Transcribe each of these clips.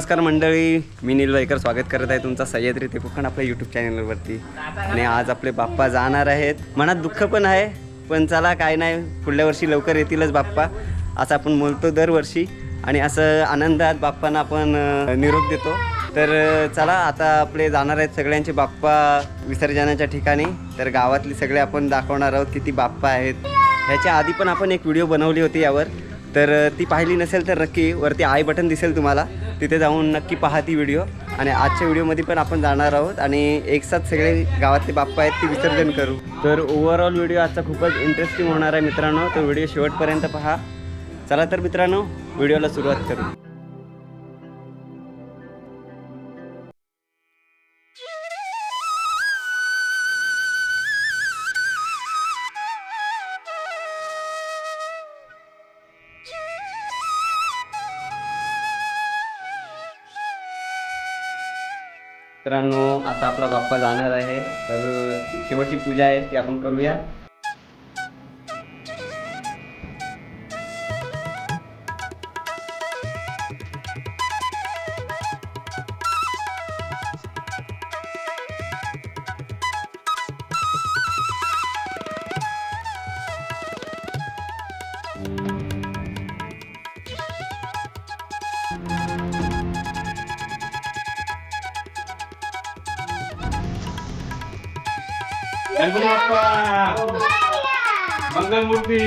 नमस्कार मंडळी मी नील वाईकर स्वागत करत आहे तुमचा सह्याद्री ते कोकण आपल्या यूट्यूब चॅनलवरती आणि आज आपले बाप्पा जाणार आहेत. मनात दुःख पण आहे पण चला काय नाही पुढल्या वर्षी लवकर येतीलच बाप्पा असं आपण बोलतो दरवर्षी. आणि असं आनंदात बाप्पांना आपण निरोप देतो. तर चला आता आपले जाणार आहेत सगळ्यांचे बाप्पा विसर्जनाच्या ठिकाणी. तर गावातली सगळे आपण दाखवणार आहोत किती बाप्पा आहेत. ह्याच्या आधी पण आपण एक व्हिडिओ बनवली होती यावर. तर ती पाहिली नसेल तर नक्की वरती आय बटन दिसेल तुम्हाला. तिथे जाऊन नक्की पहा ती व्हिडिओ. आणि आजच्या व्हिडिओमध्ये पण आपण जाणार आहोत आणि एकसाथ सगळे गावातले बाप्पा आहेत ते विसर्जन करू. तर ओव्हरऑल व्हिडिओ आजचा खूपच इंटरेस्टिंग होणार आहे मित्रांनो. तो व्हिडिओ शेवटपर्यंत पहा. चला तर मित्रांनो व्हिडिओला सुरुवात करू. मित्रांनो आता आपला बाप्पा जाणार आहे. तर शेवटची पूजा आहे ती आपण करूया. गणपती बाप्पा मंगलमूर्ती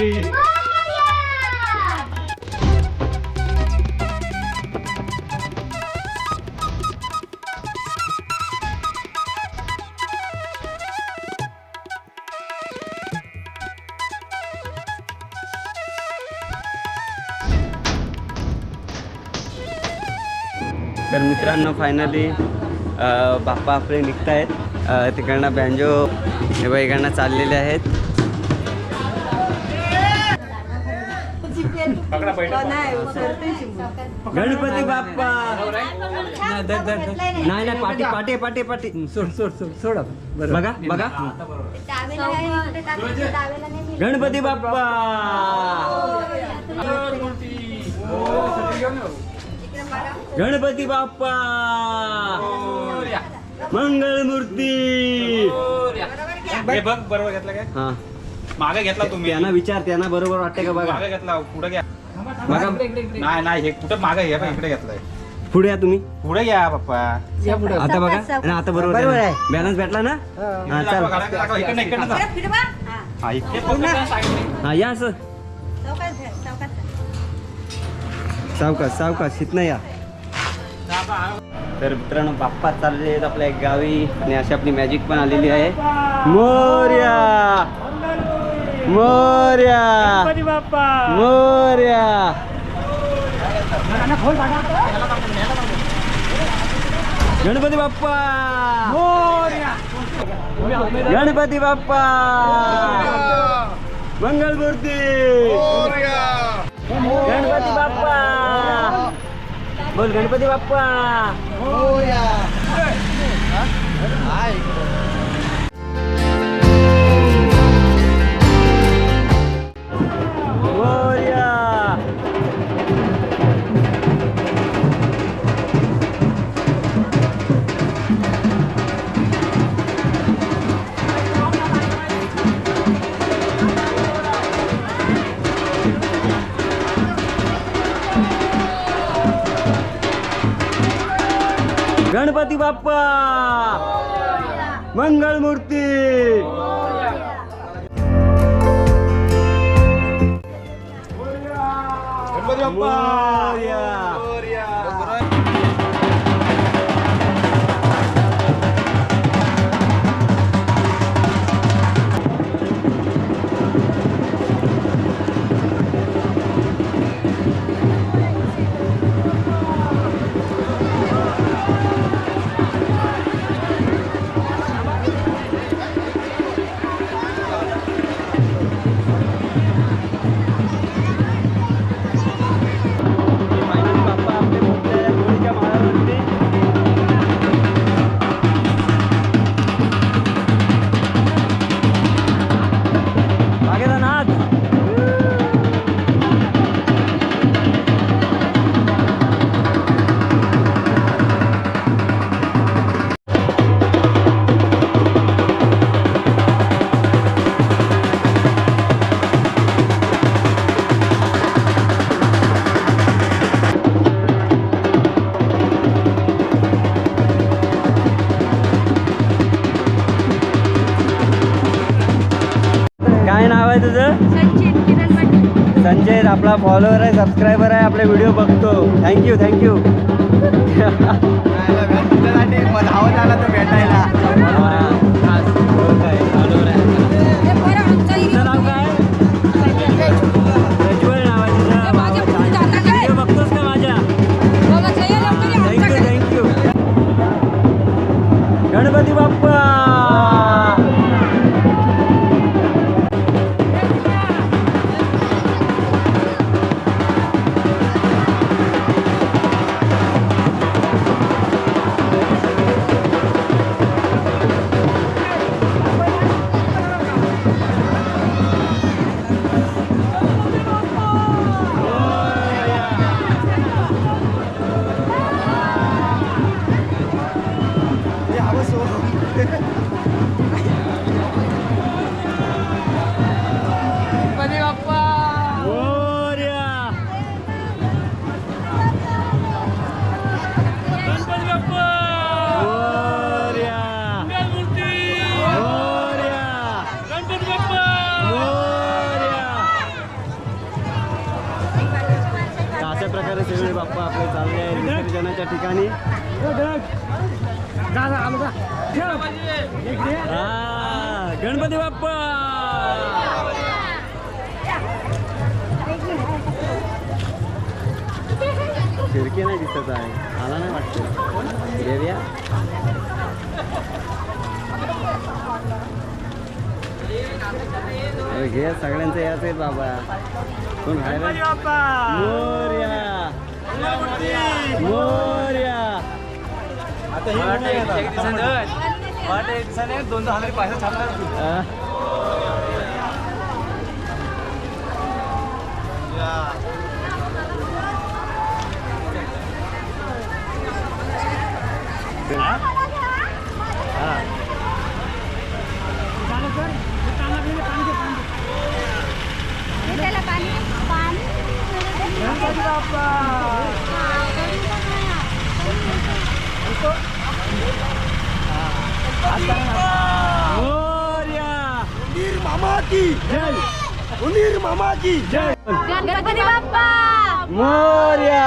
तर मित्रांनो फायनली बाप्पा आपले निघत आहेत तिकडनं बँजो हे बघा इकडनं चाललेले आहेत. गणपती बाप्पा. नाही नाही पाटी पाटी पाटी पाटी. सोड सोड सोड सोड बघा बघा. गणपती बाप्पा. गणपती बाप्पा. मंगळमूर्ती हे बघ बरोबर घेतला काय? हा. मागे घेतला तुम्ही. त्यांना विचार त्यांना बरोबर वाटते का बघा. मागे घेतला पुढे घ्या. बघा. नाही नाही हे कुठं मागे घ्या इकडे घेतलाय. पुढे या तुम्ही. पुढे घ्या पप्पा. या पुढे. आता बघा. आणि आता बरोबर. बॅलन्स भेटला ना? हा. चल. जा. हा. इथे पकडा, साईडने. हा या असं सावकाश सावकाश इथनं या. तर मित्रांनो बाप्पा चालले आहेत आपल्या गावी आणि अशी आपली मॅजिक पण आलेली आहे. मोर्या! मोर्या! मोर्या! गणपती बाप्पा! गणपती बाप्पा! मंगलमूर्ती गणपती बाप्पा! बोल गणपती बाप्पा मोरया. गणपती बाप्पा मंगळमूर्ती गणपती बाप्पा आपला फॉलोअर आहे सबस्क्रायबर आहे आपले व्हिडिओ बघतो थँक्यू थँक्यू धावत आला तर भेटायला हे बरं खिडकी नाही दिसत आहे आला नाही वाटतं देव्या अरे घे सगळ्यांचं याच आहे बाबा कोण राहिलं मोर्या मोर्या? हा. मोरया गणपती बाप्पा मोरया मोरया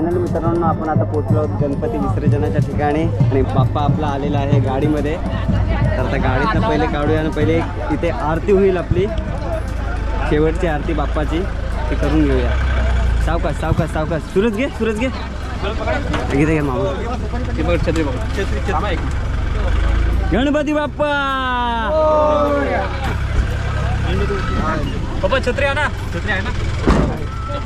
finally मित्रांनो आपण आता पोहोचलो आहोत गणपती विसर्जनाच्या ठिकाणी आणि बाप्पा आपला आलेला आहे गाडीमध्ये. तर आता गाडीतनं पहिले काढूया आणि पहिले इथे आरती होईल आपली. शेवटची आरती बाप्पाची. ती करून घेऊया. सावकाश सावकाश सावकाश. सूरज घे सूरज घे. इथे घे मामा. छत्री गणपती बाप्पा! पप्पा छत्री आणा. छत्री आहे ना?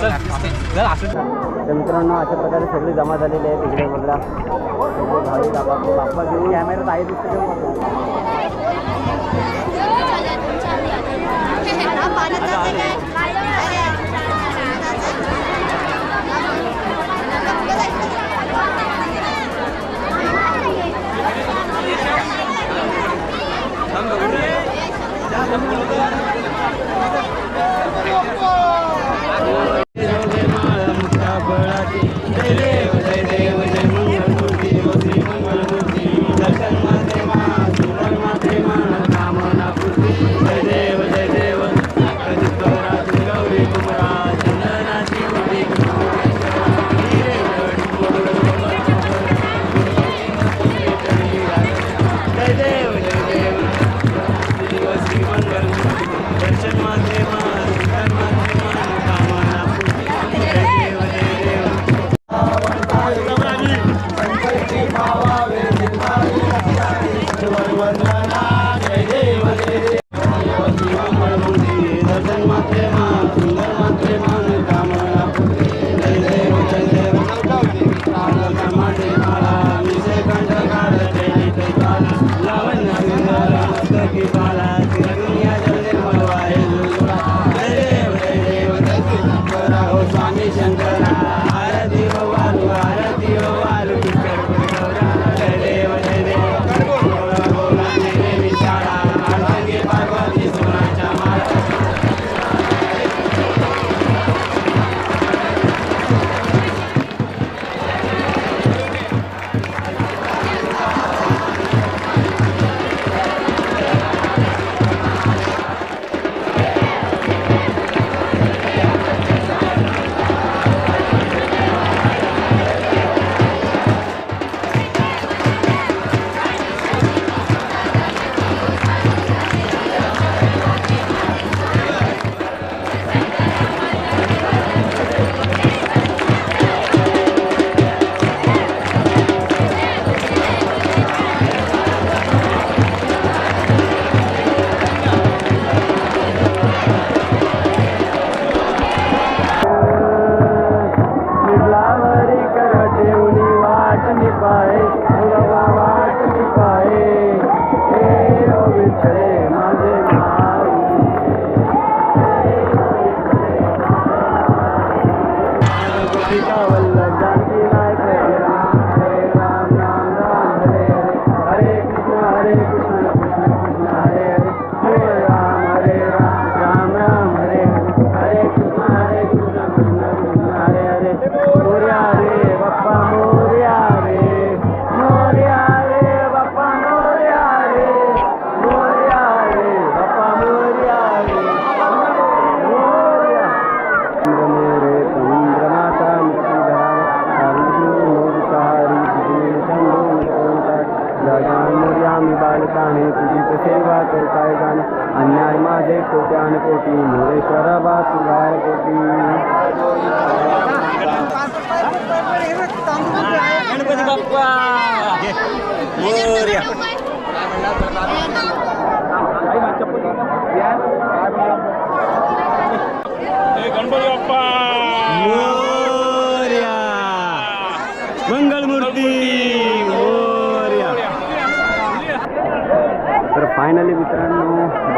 तर मित्रांनो अशा प्रकारे सगळे जमा झालेले आहेत इकडे बघा. सगळे भाविक बाप्पा घेऊन कॅमेऱ्यात आहे दिसतं का बघा. जय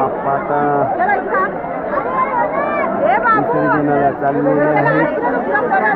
बाप्पा आता विसर्जनाला चाललेले आहेत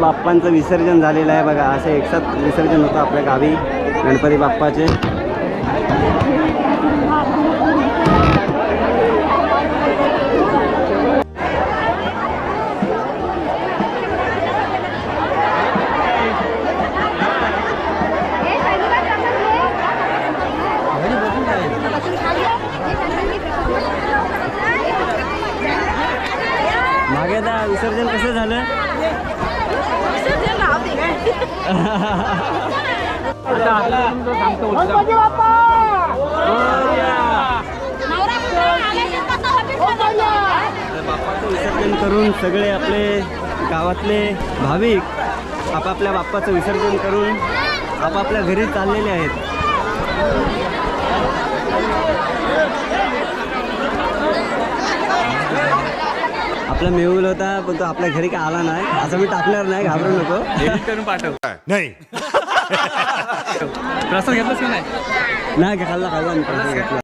बाप्पांचं विसर्जन झालेलं आहे बघा. असं एकसाथ विसर्जन होतं आपल्या गावी गणपती बाप्पाचे. मागे आता विसर्जन कसं झालं? बाप्पाचं विसर्जन करून सगळे आपले गावातले भाविक आपापल्या बाप्पाचं विसर्जन करून आपापल्या घरी चाललेले आहेत. आपला मेहुल होता पण तो आपल्या घरी काय आला नाही. असं मी टाकणार नाही घाबरू नको. एडिट करून पाठव. नाही. प्रसाद घेतलास का नाही? नाही खाल्ला खाल्ला मी प्रसाद घेतला.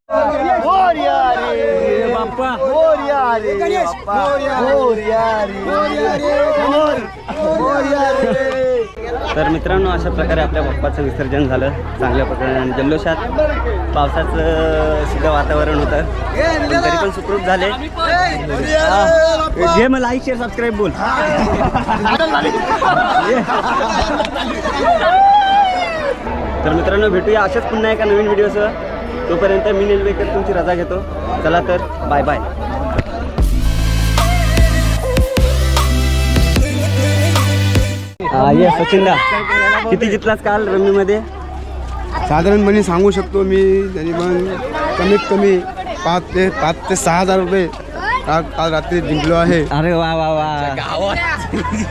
बाप्पा. तर मित्रांनो अशा प्रकारे आपल्या बाप्पाचं विसर्जन झालं चांगल्या प्रकारे आणि जल्लोषात पावसाचं सुद्धा वातावरण होतं तरी पण सुखरूप झाले जे मला लाईक शेअर सबस्क्राईब बोल तर मित्रांनो भेटूया अशाच पुन्हा एका नवीन व्हिडिओसह तोपर्यंत मी निलवेकर तुमची रजा घेतो चला तर बाय बाय हा ये सचिनदा किती जितलास काल रम्मीमध्ये साधारणपणे सांगू शकतो मी तरी पण कमीत कमी पाच ते पाच ते सहा हजार रुपये काल काल रात्री जिंकलो आहे. अरे वा वा वा.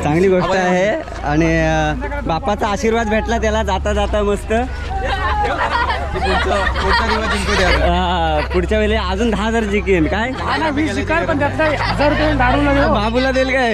चांगली गोष्ट आहे. आणि अं, बाप्पाचा आशीर्वाद भेटला त्याला जाता जाता मस्त. हा, पुढच्या वेळी अजून दहा हजार जिंकेन. काय? वीस शिकाय पण त्यातला हजार रुपये दारू बाबूला देईल काय?